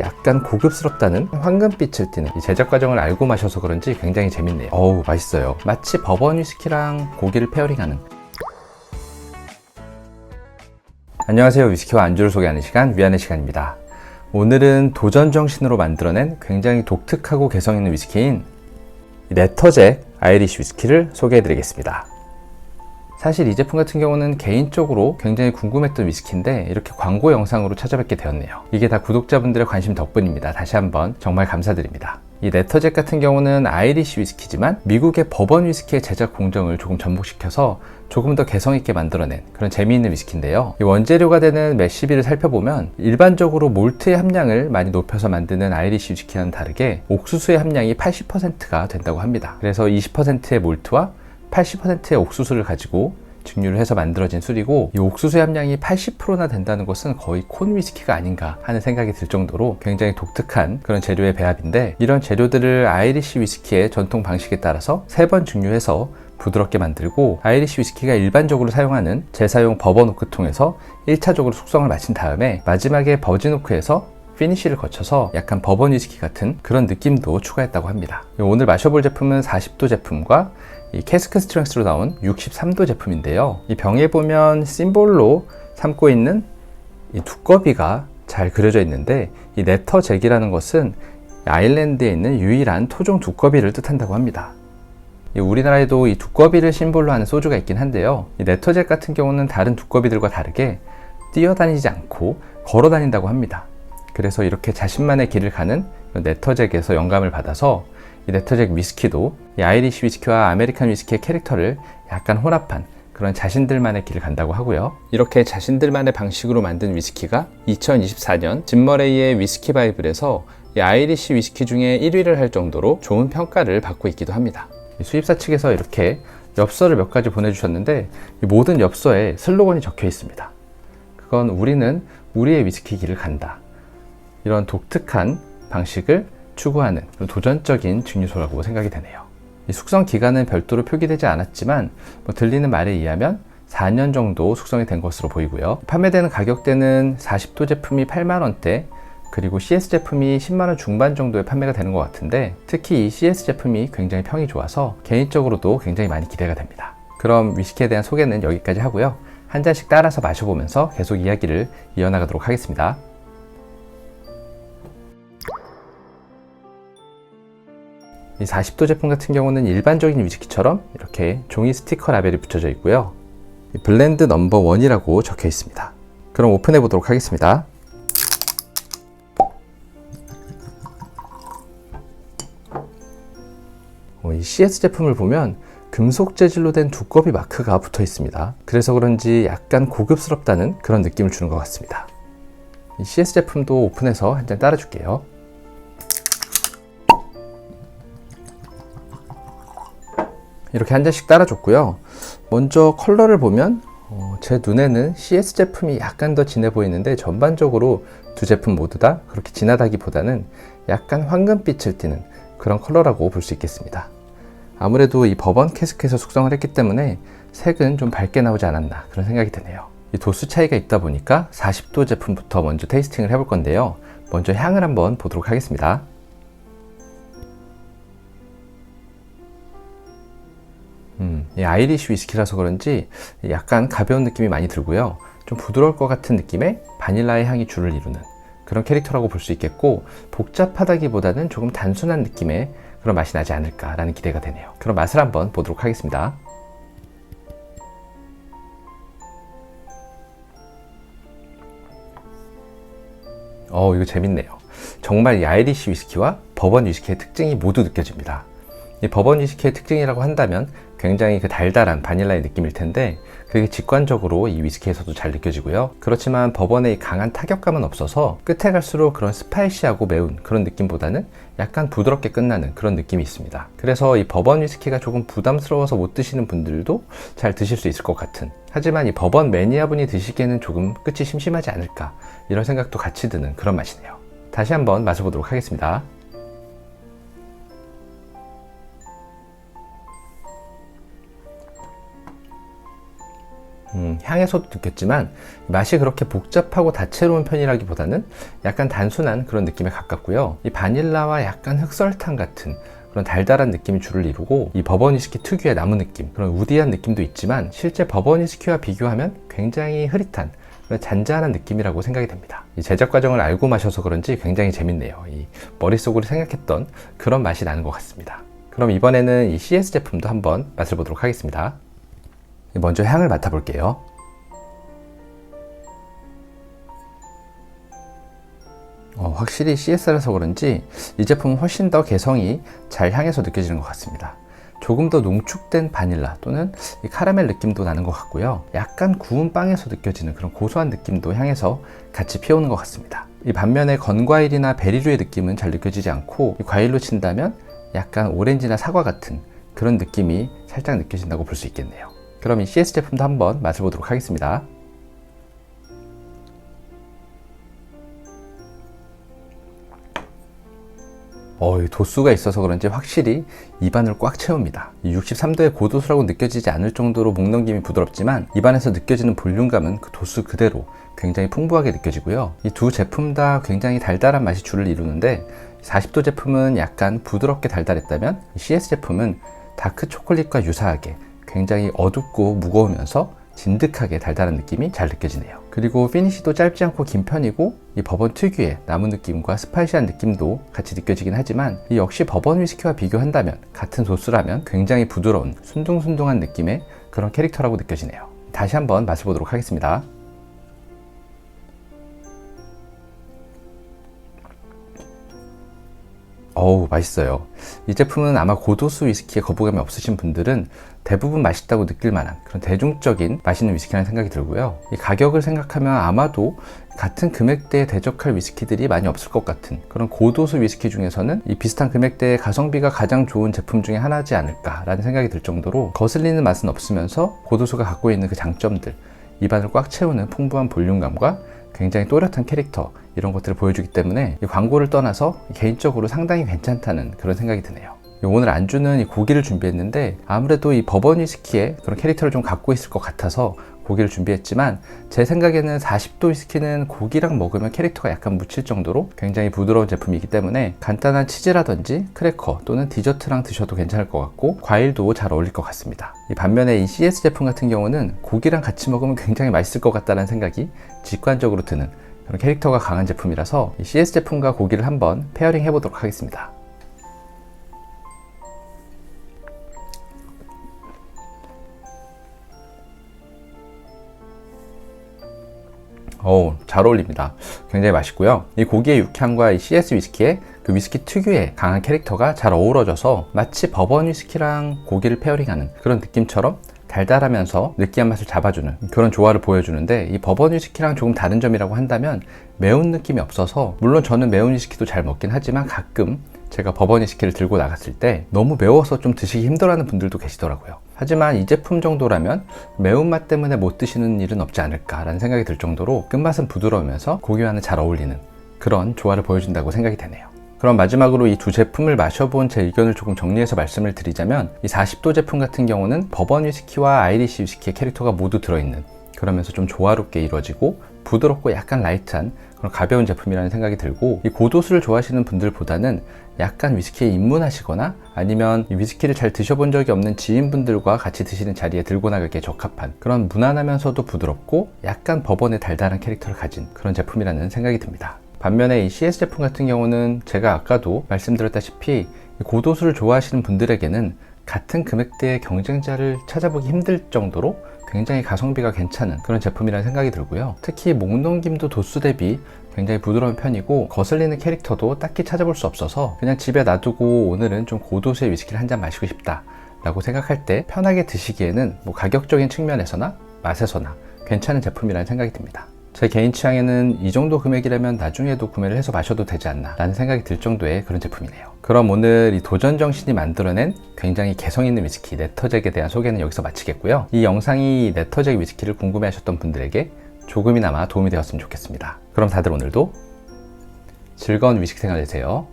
약간 고급스럽다는 황금빛을 띠는 이 제작 과정을 알고 마셔서 그런지 굉장히 재밌네요. 어우, 맛있어요. 마치 버번 위스키랑 고기를 페어링하는. 안녕하세요. 위스키와 안주를 소개하는 시간, 위안의 시간입니다. 오늘은 도전 정신으로 만들어낸 굉장히 독특하고 개성 있는 위스키인 이 네터잭 아이리쉬 위스키를 소개해 드리겠습니다. 사실 이 제품 같은 경우는 개인적으로 굉장히 궁금했던 위스키인데 이렇게 광고 영상으로 찾아뵙게 되었네요. 이게 다 구독자분들의 관심 덕분입니다. 다시 한번 정말 감사드립니다. 이 네터잭 같은 경우는 아이리쉬 위스키지만 미국의 버번 위스키의 제작 공정을 조금 접목시켜서 조금 더 개성 있게 만들어낸 그런 재미있는 위스키인데요. 이 원재료가 되는 메시비를 살펴보면 일반적으로 몰트의 함량을 많이 높여서 만드는 아이리쉬 위스키와는 다르게 옥수수의 함량이 80%가 된다고 합니다. 그래서 20%의 몰트와 80%의 옥수수를 가지고 증류를 해서 만들어진 술이고 이 옥수수의 함량이 80%나 된다는 것은 거의 콘 위스키가 아닌가 하는 생각이 들 정도로 굉장히 독특한 그런 재료의 배합인데 이런 재료들을 아이리쉬 위스키의 전통 방식에 따라서 세 번 증류해서 부드럽게 만들고 아이리쉬 위스키가 일반적으로 사용하는 재사용 버번 오크통에서 1차적으로 숙성을 마친 다음에 마지막에 버진 오크에서 피니쉬를 거쳐서 약간 버번 위스키 같은 그런 느낌도 추가했다고 합니다. 오늘 마셔볼 제품은 40도 제품과 이 캐스크 스트렝스로 나온 63도 제품인데요. 이 병에 보면 심볼로 삼고 있는 이 두꺼비가 잘 그려져 있는데 이 네터 잭이라는 것은 아일랜드에 있는 유일한 토종 두꺼비를 뜻한다고 합니다. 우리나라에도 이 두꺼비를 심볼로 하는 소주가 있긴 한데요. 이 네터잭 같은 경우는 다른 두꺼비들과 다르게 뛰어다니지 않고 걸어 다닌다고 합니다. 그래서 이렇게 자신만의 길을 가는 네터잭에서 영감을 받아서 이 네터잭 위스키도 이 아이리쉬 위스키와 아메리칸 위스키의 캐릭터를 약간 혼합한 그런 자신들만의 길을 간다고 하고요. 이렇게 자신들만의 방식으로 만든 위스키가 2024년 짐머레이의 위스키 바이블에서 이 아이리쉬 위스키 중에 1위를 할 정도로 좋은 평가를 받고 있기도 합니다. 수입사 측에서 이렇게 엽서를 몇 가지 보내주셨는데 모든 엽서에 슬로건이 적혀 있습니다. 그건 우리는 우리의 위스키 길을 간다. 이런 독특한 방식을 추구하는 도전적인 증류소라고 생각이 되네요. 숙성 기간은 별도로 표기되지 않았지만 뭐 들리는 말에 의하면 4년 정도 숙성이 된 것으로 보이고요. 판매되는 가격대는 40도 제품이 8만 원대, 그리고 CS 제품이 10만 원 중반 정도에 판매가 되는 것 같은데 특히 이 CS 제품이 굉장히 평이 좋아서 개인적으로도 굉장히 많이 기대가 됩니다. 그럼 위스키에 대한 소개는 여기까지 하고요. 한 잔씩 따라서 마셔보면서 계속 이야기를 이어나가도록 하겠습니다. 이 40도 제품 같은 경우는 일반적인 위스키처럼 이렇게 종이 스티커 라벨이 붙여져 있고요. 블렌드 넘버 원이라고 적혀 있습니다. 그럼 오픈해 보도록 하겠습니다. 어, 이 CS 제품을 보면 금속 재질로 된 두꺼비 마크가 붙어 있습니다. 그래서 그런지 약간 고급스럽다는 그런 느낌을 주는 것 같습니다. 이 CS 제품도 오픈해서 한 잔 따라줄게요. 이렇게 한 잔씩 따라줬고요. 먼저 컬러를 보면 어, 제 눈에는 CS 제품이 약간 더 진해 보이는데 전반적으로 두 제품 모두 다 그렇게 진하다기보다는 약간 황금빛을 띠는 그런 컬러라고 볼 수 있겠습니다. 아무래도 이 버번 캐스크에서 숙성을 했기 때문에 색은 좀 밝게 나오지 않았나 그런 생각이 드네요. 이 도수 차이가 있다 보니까 40도 제품부터 먼저 테이스팅을 해볼 건데요. 먼저 향을 한번 보도록 하겠습니다. 음, 이 아이리쉬 위스키라서 그런지 약간 가벼운 느낌이 많이 들고요. 좀 부드러울 것 같은 느낌의 바닐라의 향이 줄을 이루는 그런 캐릭터라고 볼 수 있겠고 복잡하다기보다는 조금 단순한 느낌의 그런 맛이 나지 않을까라는 기대가 되네요. 그럼 맛을 한번 보도록 하겠습니다. 어, 이거 재밌네요. 정말 이 아이리쉬 위스키와 버번 위스키의 특징이 모두 느껴집니다. 이 버번 위스키의 특징이라고 한다면 굉장히 그 달달한 바닐라의 느낌일 텐데 그게 직관적으로 이 위스키에서도 잘 느껴지고요. 그렇지만 버번의 강한 타격감은 없어서 끝에 갈수록 그런 스파이시하고 매운 그런 느낌보다는 약간 부드럽게 끝나는 그런 느낌이 있습니다. 그래서 이 버번 위스키가 조금 부담스러워서 못 드시는 분들도 잘 드실 수 있을 것 같은 하지만 이 버번 매니아분이 드시기에는 조금 끝이 심심하지 않을까 이런 생각도 같이 드는 그런 맛이네요. 다시 한번 마셔보도록 하겠습니다. 음, 향에서도 느꼈지만 맛이 그렇게 복잡하고 다채로운 편이라기보다는 약간 단순한 그런 느낌에 가깝고요. 이 바닐라와 약간 흑설탕 같은 그런 달달한 느낌이 주를 이루고 이 버번 위스키 특유의 나무 느낌 그런 우디한 느낌도 있지만 실제 버번 위스키와 비교하면 굉장히 흐릿한 잔잔한 느낌이라고 생각이 됩니다. 이 제작 과정을 알고 마셔서 그런지 굉장히 재밌네요. 이 머릿속으로 생각했던 그런 맛이 나는 것 같습니다. 그럼 이번에는 이 CS 제품도 한번 맛을 보도록 하겠습니다. 먼저 향을 맡아볼게요. 어, 확실히 CS라서 그런지 이 제품은 훨씬 더 개성이 잘 향해서 느껴지는 것 같습니다. 조금 더 농축된 바닐라 또는 이 카라멜 느낌도 나는 것 같고요. 약간 구운 빵에서 느껴지는 그런 고소한 느낌도 향해서 같이 피어오는 것 같습니다. 이 반면에 건과일이나 베리류의 느낌은 잘 느껴지지 않고 과일로 친다면 약간 오렌지나 사과 같은 그런 느낌이 살짝 느껴진다고 볼 수 있겠네요. 그럼 이 CS 제품도 한번 맛을 보도록 하겠습니다. 어, 도수가 있어서 그런지 확실히 입안을 꽉 채웁니다. 63도의 고도수라고 느껴지지 않을 정도로 목 넘김이 부드럽지만 입안에서 느껴지는 볼륨감은 그 도수 그대로 굉장히 풍부하게 느껴지고요. 이 두 제품 다 굉장히 달달한 맛이 주를 이루는데 40도 제품은 약간 부드럽게 달달했다면 CS 제품은 다크 초콜릿과 유사하게 굉장히 어둡고 무거우면서 진득하게 달달한 느낌이 잘 느껴지네요. 그리고 피니시도 짧지 않고 긴 편이고 이 버번 특유의 나무 느낌과 스파이시한 느낌도 같이 느껴지긴 하지만 이 역시 버번 위스키와 비교한다면 같은 도수라면 굉장히 부드러운 순둥순둥한 느낌의 그런 캐릭터라고 느껴지네요. 다시 한번 맛을 보도록 하겠습니다. 어우 맛있어요 이 제품은 아마 고도수 위스키에 거부감이 없으신 분들은 대부분 맛있다고 느낄 만한 그런 대중적인 맛있는 위스키라는 생각이 들고요 이 가격을 생각하면 아마도 같은 금액대에 대적할 위스키들이 많이 없을 것 같은 그런 고도수 위스키 중에서는 이 비슷한 금액대의 가성비가 가장 좋은 제품 중에 하나지 않을까 라는 생각이 들 정도로 거슬리는 맛은 없으면서 고도수가 갖고 있는 그 장점들 입안을 꽉 채우는 풍부한 볼륨감과 굉장히 또렷한 캐릭터 이런 것들을 보여주기 때문에 광고를 떠나서 개인적으로 상당히 괜찮다는 그런 생각이 드네요. 오늘 안주는 이 고기를 준비했는데 아무래도 이 버번 위스키의 그런 캐릭터를 좀 갖고 있을 것 같아서 고기를 준비했지만 제 생각에는 40도 위스키는 고기랑 먹으면 캐릭터가 약간 묻힐 정도로 굉장히 부드러운 제품이기 때문에 간단한 치즈라든지 크래커 또는 디저트랑 드셔도 괜찮을 것 같고 과일도 잘 어울릴 것 같습니다. 이 반면에 이 CS 제품 같은 경우는 고기랑 같이 먹으면 굉장히 맛있을 것 같다는 생각이 직관적으로 드는 그런 캐릭터가 강한 제품이라서 CS 제품과 고기를 한번 페어링 해보도록 하겠습니다. 어우, 잘 어울립니다. 굉장히 맛있고요. 이 고기의 육향과 이 CS 위스키의 그 위스키 특유의 강한 캐릭터가 잘 어우러져서 마치 버번 위스키랑 고기를 페어링하는 그런 느낌처럼 달달하면서 느끼한 맛을 잡아주는 그런 조화를 보여주는데 이 버번 위스키랑 조금 다른 점이라고 한다면 매운 느낌이 없어서 물론 저는 매운 위스키도 잘 먹긴 하지만 가끔 제가 버번 위스키를 들고 나갔을 때 너무 매워서 좀 드시기 힘들어하는 분들도 계시더라고요. 하지만 이 제품 정도라면 매운맛 때문에 못 드시는 일은 없지 않을까라는 생각이 들 정도로 끝맛은 부드러우면서 고기와는 잘 어울리는 그런 조화를 보여준다고 생각이 되네요. 그럼 마지막으로 이 두 제품을 마셔본 제 의견을 조금 정리해서 말씀을 드리자면 이 40도 제품 같은 경우는 버번 위스키와 아이리시 위스키의 캐릭터가 모두 들어있는 그러면서 좀 조화롭게 이루어지고 부드럽고 약간 라이트한 그런 가벼운 제품이라는 생각이 들고 이 고도수를 좋아하시는 분들보다는 약간 위스키에 입문하시거나 아니면 위스키를 잘 드셔본 적이 없는 지인분들과 같이 드시는 자리에 들고 나가기에 적합한 그런 무난하면서도 부드럽고 약간 버번의 달달한 캐릭터를 가진 그런 제품이라는 생각이 듭니다. 반면에 이 CS 제품 같은 경우는 제가 아까도 말씀드렸다시피 고도수를 좋아하시는 분들에게는 같은 금액대의 경쟁자를 찾아보기 힘들 정도로 굉장히 가성비가 괜찮은 그런 제품이라는 생각이 들고요. 특히 목넘김도 도수 대비 굉장히 부드러운 편이고 거슬리는 캐릭터도 딱히 찾아볼 수 없어서 그냥 집에 놔두고 오늘은 좀 고도수의 위스키를 한 잔 마시고 싶다 라고 생각할 때 편하게 드시기에는 뭐 가격적인 측면에서나 맛에서나 괜찮은 제품이라는 생각이 듭니다. 제 개인 취향에는 이 정도 금액이라면 나중에도 구매를 해서 마셔도 되지 않나 라는 생각이 들 정도의 그런 제품이네요. 그럼 오늘 이 도전 정신이 만들어낸 굉장히 개성 있는 위스키 네터잭에 대한 소개는 여기서 마치겠고요. 이 영상이 네터잭 위스키를 궁금해 하셨던 분들에게 조금이나마 도움이 되었으면 좋겠습니다. 그럼 다들 오늘도 즐거운 위스키 생활 되세요.